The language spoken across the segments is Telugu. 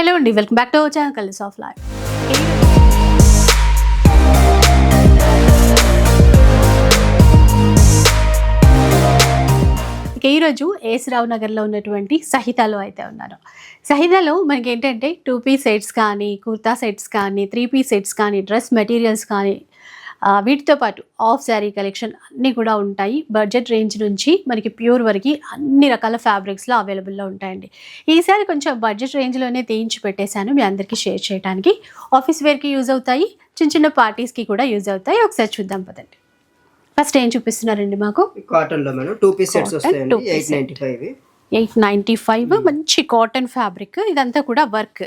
హలో అండి welcome back to our channel colours of life ఇక ఈరోజు ఏసురావు నగర్లో ఉన్నటువంటి సహితాలో అయితే ఉన్నాను సహితాలో మనకి ఏంటంటే టూ పీస్ సెట్స్ కానీ కుర్తా సెట్స్ కానీ త్రీ పీస్ సెట్స్ కానీ డ్రెస్ మెటీరియల్స్ కానీ వీటితో పాటు ఆఫ్ శారీ కలెక్షన్ అన్నీ కూడా ఉంటాయి. బడ్జెట్ రేంజ్ నుంచి మనకి ప్యూర్ వరకు అన్ని రకాల ఫ్యాబ్రిక్స్లో అవైలబుల్లో ఉంటాయండి. ఈసారి కొంచెం బడ్జెట్ రేంజ్లోనే తీయించి పెట్టేశాను మీ అందరికీ షేర్ చేయడానికి ఆఫీస్ వేర్కి యూజ్ అవుతాయి చిన్న చిన్న పార్టీస్కి కూడా యూజ్ అవుతాయి. ఒకసారి చూద్దాం పదండి. ఫస్ట్ ఏం చూపిస్తున్నారండి మాకు? కాటన్లో మేడం టూ పీస్ సెట్స్ వస్తాయండి eight ninety five eight ninety five మంచి కాటన్ ఫ్యాబ్రిక్ ఇదంతా కూడా వర్క్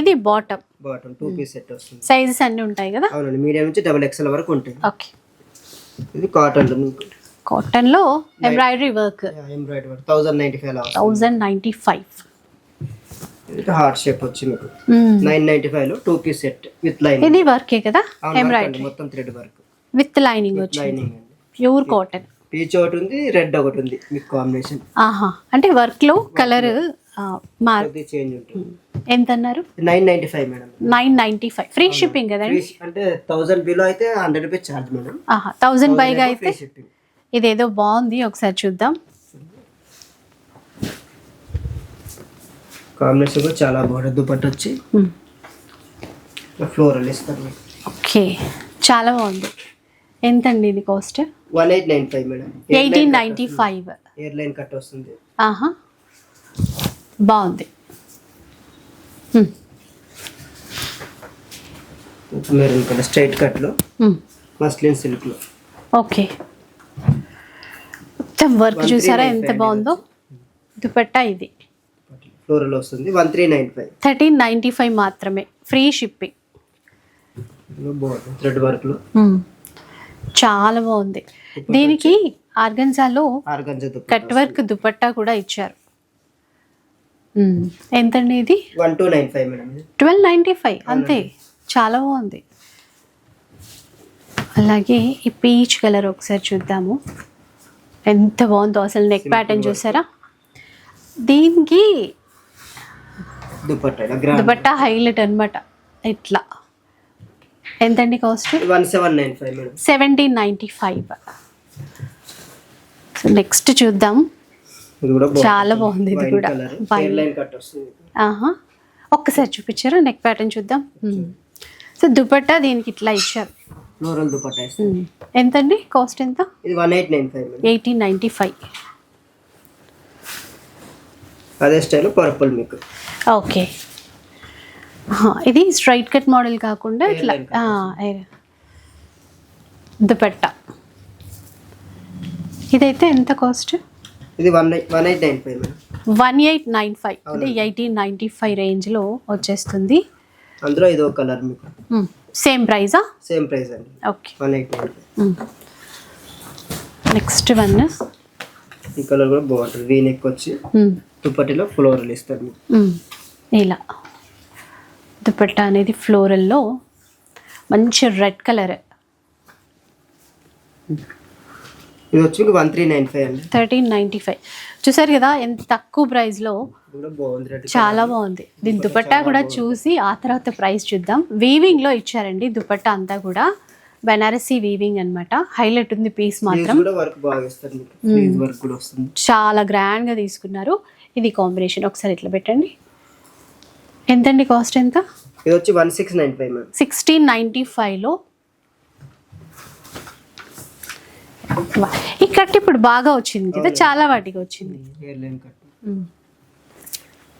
ఇది bottom bottom two piece set వస్తుంది. సైజెస్ అన్నీ ఉంటాయి కదా? అవునండి మీడియం నుంచి డబుల్ ఎక్స్ఎల్ వరకు ఉంటాయి ఓకే ఇది కాటన్లో మీకు కాటన్లో embroidery work embroidery work thousand ninety five వస్తుంది. థౌజండ్ నైంటీ ఫైవ్ ఇది హార్ట్ షేప్ వచ్చి మీకు. నైన్ నైన్టీ ఫైవ్లో two piece set with lining ఇది వర్కే కదా? ఎంబ్రాయిడరీ మొత్తం థ్రెడ్ వర్క్ విత్ లైనింగ్ వచ్చి లైనింగ్ అండి. ప్యూర్ కాటన్ పీచ్ ఒకటి ఉంది రెడ్ ఒకటి ఉంది మీకు కాంబినేషన్ ఆహా. అంటే వర్క్లో కలర్ మార్ కొద్ది చేంజ్ ఉంటుంది. ఎంత అన్నారు nine ninety five madam. Nine ninety five. Free shipping కదండి అంటే థౌసండ్ బిలో అయితే హండ్రెడ్ రూపీస్ ఛార్జ్ మేడం. ఆహా థౌజండ్ పైగా అయితే ఇదేదో బాగుంది ఒకసారి చూద్దాం. కాంబినేషన్ కూడా చాలా బాగుంటుంది దుపట్టు వచ్చి. ఫ్లోరల్ ఇస్తారు ఓకే చాలా బాగుంది. ఎంతండి ఇది cost? One eight nine five madam. Eighteen ninety five. A line cut వస్తుంది. ఆహా బాగుంది. మెరూన్ కలర్ స్ట్రైట్ కట్లో. హ్మ్. మస్లిన్ సిల్క్లో. ఓకే మొత్తం వర్క్ చూసారా? ఎంత బాగుందో? దుపట్టా ఇది. ఫ్లోరల్ వస్తుంది. One three nine five thirteen ninety five మాత్రమే. ఫ్రీ షిప్పింగ్ థ్రెడ్ వర్క్లో. చాలా బాగుంది. దీనికి ఆర్గన్జాలో ఆర్గంజా దుప్ప కట్ వర్క్ దుపట్టా కూడా ఇచ్చారు. ఎంతండి ఇది? One two nine five madam. Twelve ninety five. అంతే. చాలా బాగుంది. అలాగే ఈ పీచ్ కలర్ ఒకసారి చూద్దాము. ఎంత బాగుందో అసలు నెక్ ప్యాటర్న్ చూసారా? దీనికి దుపట్టా హైలైట్ అన్నమాట. ఇట్లా. ఎంతండి cost? One seven nine five madam. Seventeen ninety five. So next చూద్దాం. చాలా బాగుంది ఇది కూడా. ఒక్కసారి చూపించారా? నెక్ ప్యాటర్న్ చూద్దాం. సో దుపట్టా దీనికి ఇట్లా ఇచ్చారు. ఫ్లోరల్ దుపట్టా మ్మ్. ఎంతండి? కాస్ట్ ఎంత? ఇది one eight nine five eighteen ninety five. అదే స్టైల్ పర్పుల్ మీకు. ఓకే. ఇది స్ట్రైట్ కట్ మోడల్ కాకుండా ఇట్లా దుపట్టా. ఇదైతే ఎంత కాస్ట్ ఇది one eight one eight nine five one eight nine five అంటే ఎయిటీన్ నైంటీ ఫైవ్ రేంజ్లో వచ్చేస్తుంది. అందులో ఇది కలర్ మీకు. సేమ్ ప్రైజా? సేమ్ ప్రైస్ అండి. Okay. One eight nine next one. ఈ కలర్ కూడా బాగుంటుంది. వీ నెక్ వచ్చి దుప్పటిలో ఫ్లోరల్ ఇస్తారు మీకు. ఇలా. దుపట్టా అనేది ఫ్లోరల్లో మంచి రెడ్ కలర్ ఇది వచ్చి మీకు వన్ త్రీ నైన్ ఫైవ్ అండి. Thirteen ninety five. చూసారు కదా ఎంత తక్కువ ప్రైస్లో చాలా బాగుంది. దీని దుపట్టా కూడా చూసి ఆ తర్వాత ప్రైస్ చూద్దాం. వీవింగ్లో ఇచ్చారండి దుపట్టా అంతా కూడా. బెనారసీ వీవింగ్ అన్నమాట. హైలైట్ ఉంది పీస్ మాత్రం. వస్తుంది. చాలా గ్రాండ్గా తీసుకున్నారు. ఇది కాంబినేషన్ ఒకసారి ఇట్లా పెట్టండి. ఎంతండి కాస్ట్ ఎంత? ఇది వచ్చి one six nine five sixteen ninety ఫైవ్లో ఈ కట్ ఇప్పుడు బాగా వచ్చింది కదా చాలా వాటికి వచ్చింది.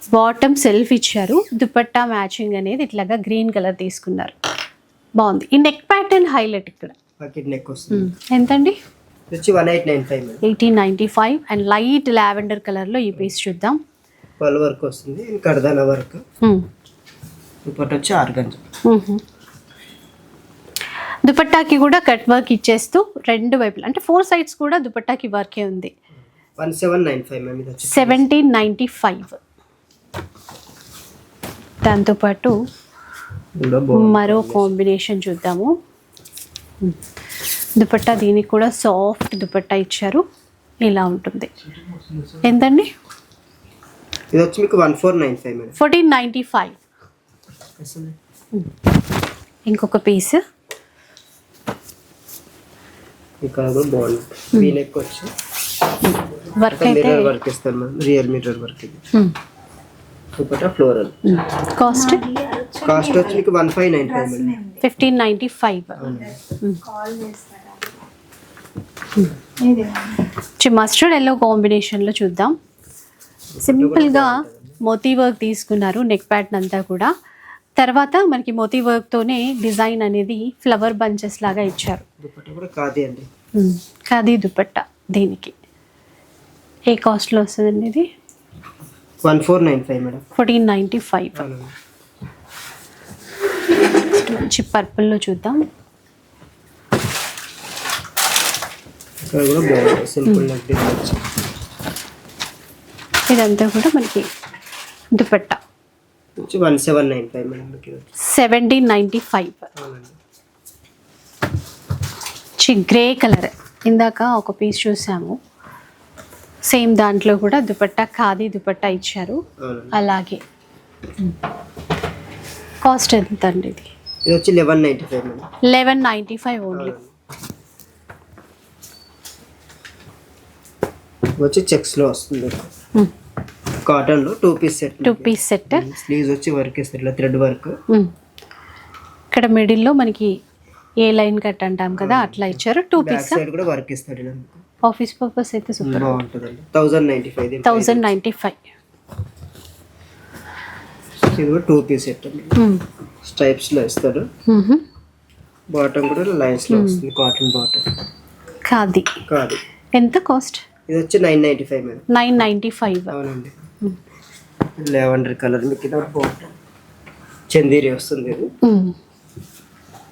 బాటమ్ సెల్ఫ్ ఇచ్చారు. దుపట్టా మ్యాచింగ్ అనేది ఇట్లాగా గ్రీన్ కలర్ తీసుకున్నారు. బాగుంది. ఈ నెక్ ప్యాటర్న్ హైలైట్ ఇక్కడ. Five ma'am eighteen ninety five and light lavender కలర్లో ఈ పీస్ చూద్దాం. వర్క్ వస్తుంది. కడదాన వర్క్. వచ్చి ఆర్గంజా. దుపట్టాకి కూడా కట్ వర్క్ ఇచ్చేస్తూ రెండు వైపులు అంటే ఫోర్ సైడ్స్ కూడా దుపట్టాకి వర్కే ఉంది. One seven nine five ma'am seventeen ninety five. దాంతోపాటు మరో కాంబినేషన్ చూద్దాము. దుపట్టా దీనికి కూడా సాఫ్ట్ దుపట్టా ఇచ్చారు. ఇలా ఉంటుంది. ఎంతండి? ఇది వచ్చి మీకు one four nine five fourteen ninety five. ఇంకొక పీస్. ఇక్కడ కూడా బాగుంది వీ నెక్ వచ్చి. వర్క్ అయితే వర్క్ ఇస్తారు మేడం రియల్ వర్క్ ఇది. దుపట్టా ఫ్లోరల్ కాస్ట్ కాస్ట్ వచ్చి మీకు one five nine five fifteen ninety five mustard yellow కాంబినేషన్లో చూద్దాం. సింపుల్గా మోతీ వర్క్ తీసుకున్నారు నెక్ ప్యాటర్న్ అంతా కూడా. తర్వాత మనకి మోతీ వర్క్తోనే డిజైన్ అనేది ఫ్లవర్ బంచెస్ లాగా ఇచ్చారు. కాదే. ఖాదీ దుపట్టా దీనికి. ఏ కాస్ట్లో వస్తుందండి ఇది one four nine five madam. Fourteen ninety five. మంచి పర్పుల్లో చూద్దాం. ఇదంతా కూడా మనకి దుపట్టా. వచ్చి one seven nine five madam. Seventeen ninety five. Grey colour. ఇందాక ఒక పీస్ చూసాము. సేమ్ దాంట్లో కూడా దుపట్టా ఖాదీ దుపట్టా ఇచ్చారు. అలాగే. కాస్ట్ ఎంత అండి ఇది? ఇది వచ్చి eleven ninety five eleven ninety five only. వచ్చి చెక్స్లో వస్తుంది కాటన్లో two piece set two piece set sleeves వచ్చి వర్క్ ఇస్తారు ఇట్లా థ్రెడ్ వర్క్ ఇక్కడ మిడిల్లో మనకి ఏ లైన్ కట్ అంటాం కదా అట్లా ఇచ్చారు. టూ పీస్ సైడ్ కూడా వర్క్ ఇస్తాడు ఇలా. ఆఫీస్ పర్పస్ అయితే సూపర్ బాగుంటుందండి. Thousand ninety five thousand ninety five ఇది కూడా టూ పీస్ సెట్ స్ట్రైప్స్లో ఇస్తాడు బాటమ్ కూడా లైన్స్లో వస్తుంది కాటన్ బాటమ్ ఖాదీ కాదు. ఎంత కాస్ట్ ఇది వచ్చి nine ninety five madam. Nine ninety five అవునండి. లెవెండర్ కలర్ మీకు ఇది బాగుంటుంది చందేరి వస్తుంది ఇది.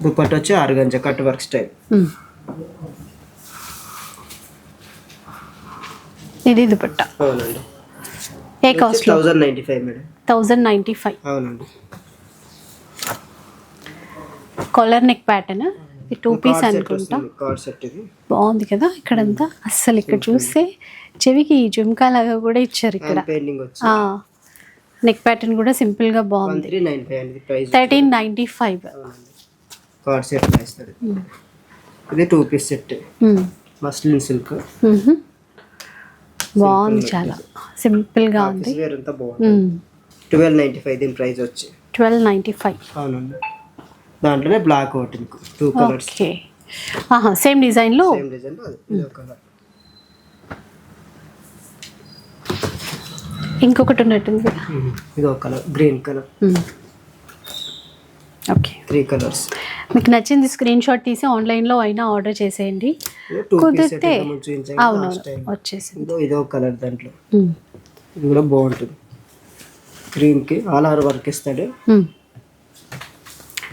దుపట్ట వచ్చి ఆరుగంజ కట్ వర్క్ స్టైల్. ఇది దుపట్టా? అవునండి. ఏ cost thousand ninety five madam. Thousand ninety five అవునండి కాలర్ నెక్ ప్యాటర్న్ ఇది టూ పీస్ అనుకుంటా. బాగుంది కదా ఇక్కడంతా? అస్సలు ఇక్కడ చూస్తే చెవికి జుమ్కా లాగా కూడా ఇచ్చారు ఇక్కడ. నెక్ ప్యాటర్న్ కూడా సింపుల్గా బాగుంది. Thirteen ninety five cord set ఇస్తాడు ఇది two piece set muslin silk బాగుంది చాలా. సింపుల్గా ఉంది. ట్వెల్వ్ నైంటీ ఫైవ్ దీని ప్రైస్ వచ్చి. ట్వెల్వ్ నైంటీ ఫైవ్ అవునండి. దాంట్లోనే బ్లాక్ ఒకటి మీకు టూ కలర్స్ సేమ్ డిజైన్లో? సేమ్ డిజైన్ అది. ఇదో కలర్ ఇంకొకటి ఉన్నట్టుంది ఇది ఒక colour green colour okay three colours మీకు నచ్చింది స్క్రీన్ షాట్ తీసి ఆన్లైన్లో అయినా ఆర్డర్ చేసేయండి. కుదిరితే అవునవును వచ్చేసింది. ఇదో కలర్ దాంట్లో. ఇది కూడా బాగుంటుంది. క్రీమ్కి ఆల్ ఓవర్ వర్క్ ఇస్తాడు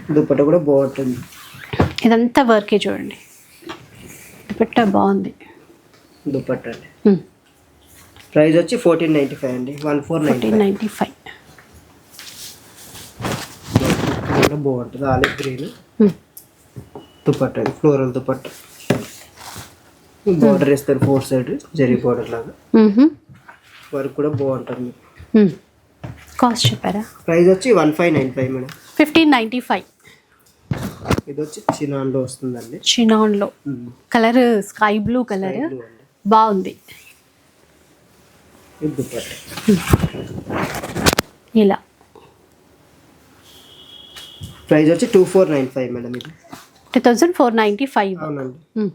ఉమ్. దుపట్ట కూడా బాగుంటుంది. ఇదంతా వర్కే చూడండి. దుపట్టా బాగుంది. దుపట్ట అండి. ప్రైస్ వచ్చి ఫోర్టీన్ నైంటీ ఫైవ్ అండి. One four ninety fourteen ninety five. కూడా బాగుంటుంది. Olive green. దుపట్ట ఇది ఫ్లోరల్ దుపట్ట. బార్డర్ ఇస్తారు ఫోర్ సైడ్ జరీ బార్డర్ లాగా. వర్క్ కూడా బాగుంటుంది. కాస్ట్ చెప్పారా? ప్రైస్ వచ్చి one five nine five madam. Fifteen ninety five. ఇది వచ్చి చినాన్లో వస్తుందండి. చినాన్లో. Colour sky blue colour. బాగుంది. ఇలా. ప్రైస్ వచ్చి two four nine five madam ఇది. Two thousand four ninety five. అవునండి.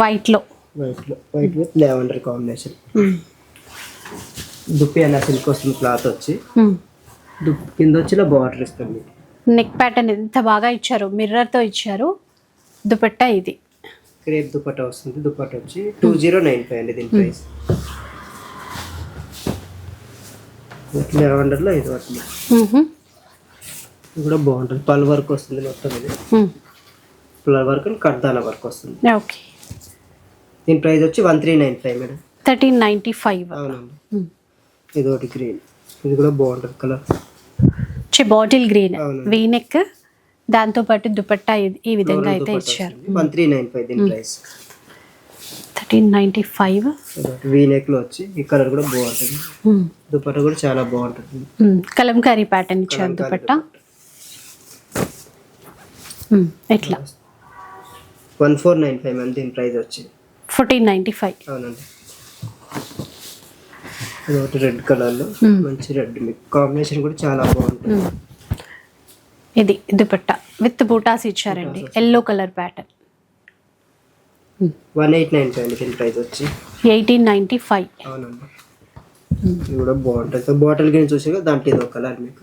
వైట్లో. వైట్లో వైట్ విత్ లెవెండర్ కాంబినేషన్. దుప్పి అన్న సిల్క్ వస్తుంది క్లాత్ వచ్చి. దుప్పి కింద వచ్చి ఇలా బార్డర్ ఇస్తుంది మీకు నెక్ ప్యాటర్న్ ఎంత బాగా ఇచ్చారు మిర్రర్తో ఇచ్చారు దుపట్టా ఇది. క్రేప్ దుపట్టా వస్తుంది దుపట్టా వచ్చి టూ జీరో నైన్ ఫైవ్ అండి దీని ప్రైస్ ఇది వస్తుంది ఇది కూడా బాగుంటుంది. పల్ వర్క్ వస్తుంది మొత్తం ఇది. పల్ వర్క్ అండ్ కడ్దాన వర్క్ వస్తుంది. ఓకే. దీని ప్రైస్ వచ్చి one three nine five madam. Thirteen ninety five అవునండి. ఇది ఒకటి గ్రీన్ ఇది కూడా బాగుంటుంది కలర్. బాటిల్ గ్రీన్ అవునండి. వీ నెక్ దాంతో పాటు దుపట్టా ఈ విధంగా అయితే ఇచ్చారు. Thirteen five. వచ్చి ఈ కలర్ కూడా బాగుంటుంది. దుపట్టా కూడా చాలా బాగుంటుంది. కలంకారీ ప్యాటర్న్ ఇచ్చారు దుపట్ట. ఎట్లా? వన్ ఫోర్ నైన్ ఫైవ్ అని దీని ప్రైస్ వచ్చి. Fourteen ninety five. అవునండి. ఇది ఒకటి రెడ్ కలర్లో. Hmm. మంచి రెడ్ మీకు. కాంబినేషన్ కూడా చాలా బాగుంటుంది. ఇది దుపట్ట విత్ బూటాస్ ఇచ్చారండి. Yellow colour pattern. One eight nine five అండి దీని ప్రైస్ వచ్చి. Eighteen ninety five. అవునండి ఇది కూడా బాగుంటుంది. సో బాటిల్ గ్రీన్ చూసి కదా దాంట్లో ఇది ఒక కలర్ మీకు.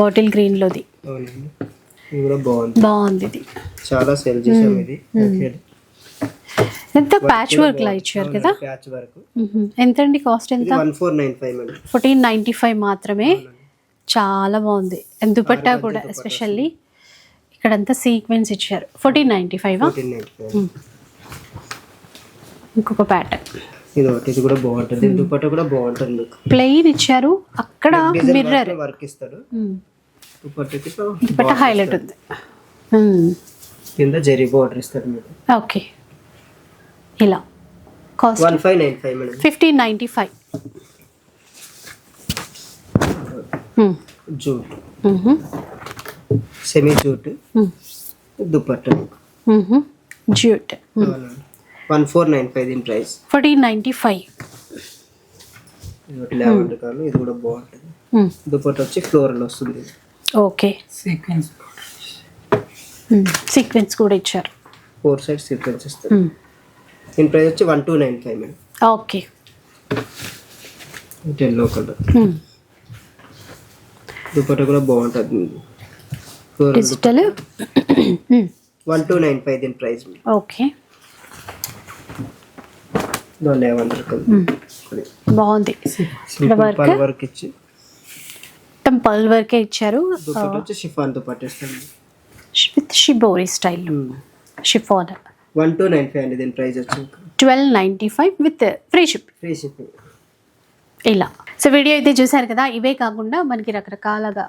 బాటిల్ గ్రీన్లోది. అవునండి. ఇది కూడా బాగుంది. బాగుంది ఇది. చాలా సేల్ చేసాం ఇది. ఎంత ప్యాచ్ వర్క్ లా ఇచ్చారు కదా? ప్యాచ్ వరకు. మ్మ్. ఎంతండి కాస్ట్ ఎంత? వన్ ఫోర్ నైన్ ఫైవ్ అండి. ఫోర్టీన్ నైంటీ ఫైవ్ మాత్రమే. చాలా బాగుంది. దుపట్టా కూడా ఎస్పెషల్లీ ఇక్కడంతా సీక్వెన్స్ ఇచ్చారు. ఫోర్టీన్ నైన్టీ ఫైవ్ ఇంకొక ప్యాటర్న్ ఇది ఒకటి ఇది కూడా బాగుంటుంది. దుపట్టా కూడా బాగుంటుంది. ప్లెయిన్ ఇచ్చారు. అక్కడ మిర్రర్ వర్క్ దుపట్టా హైలైట్ ఉంది. కింద జెరీ బార్డర్ మీకు. ఓకే. ఇలా. Cost one five nine five madam fifteen ninety five jute semi jute dupatta jute one four nine five దీని price fourteen ninety five lavender colour ఇది కూడా బాగుంటుంది. దుపట్టా వచ్చి ఫ్లోరల్ వస్తుంది. ఓకే సీక్వెన్స్ సీక్వెన్స్ కూడా ఇచ్చారు. ఫోర్ సైడ్ సీక్వెన్స్ ఇస్తారు. దీని ప్రైస్ వచ్చి one two nine five madam okay yellow colour dupatta కూడా బాగుంటుంది digital one two nine five దీని ప్రైస్ ఓకే బాగుంది. వర్క్ ఇచ్చి. మొత్తం పల్ వర్కే ఇచ్చారు. దుపట్టా షిఫాన్ పట్టేస్తుంది with shibori style chiffon one two nine five అండి దీని ప్రైస్ వచ్చి twelve ninety five with free ship free shipping ఇలా. సో వీడియో అయితే చూసారు కదా ఇవే కాకుండా మనకి రకరకాలుగా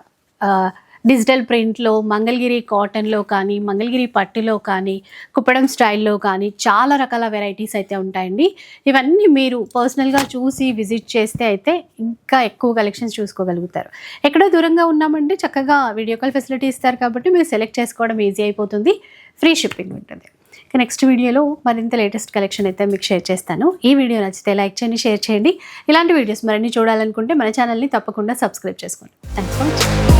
డిజిటల్ ప్రింట్లో మంగళగిరి కాటన్లో కానీ మంగళగిరి పట్టులో కానీ కుప్పడం స్టైల్లో కానీ చాలా రకాల వెరైటీస్ అయితే ఉంటాయండి. ఇవన్నీ మీరు పర్సనల్గా చూసి విజిట్ చేస్తే అయితే ఇంకా ఎక్కువ కలెక్షన్స్ చూసుకోగలుగుతారు. ఎక్కడో దూరంగా ఉన్నామంటే చక్కగా వీడియో కాల్ ఫెసిలిటీ ఇస్తారు కాబట్టి మీరు సెలెక్ట్ చేసుకోవడం ఈజీ అయిపోతుంది. ఫ్రీ షిప్పింగ్ ఉంటుంది. నెక్స్ట్ వీడియోలో మరింత లేటెస్ట్ కలెక్షన్ అయితే మీకు షేర్ చేస్తాను. ఈ వీడియో నచ్చితే లైక్ చేయండి షేర్ చేయండి. ఇలాంటి వీడియోస్ మరిన్ని చూడాలనుకుంటే మన ఛానల్ని తప్పకుండా సబ్స్క్రైబ్ చేసుకోండి. Thanks for watching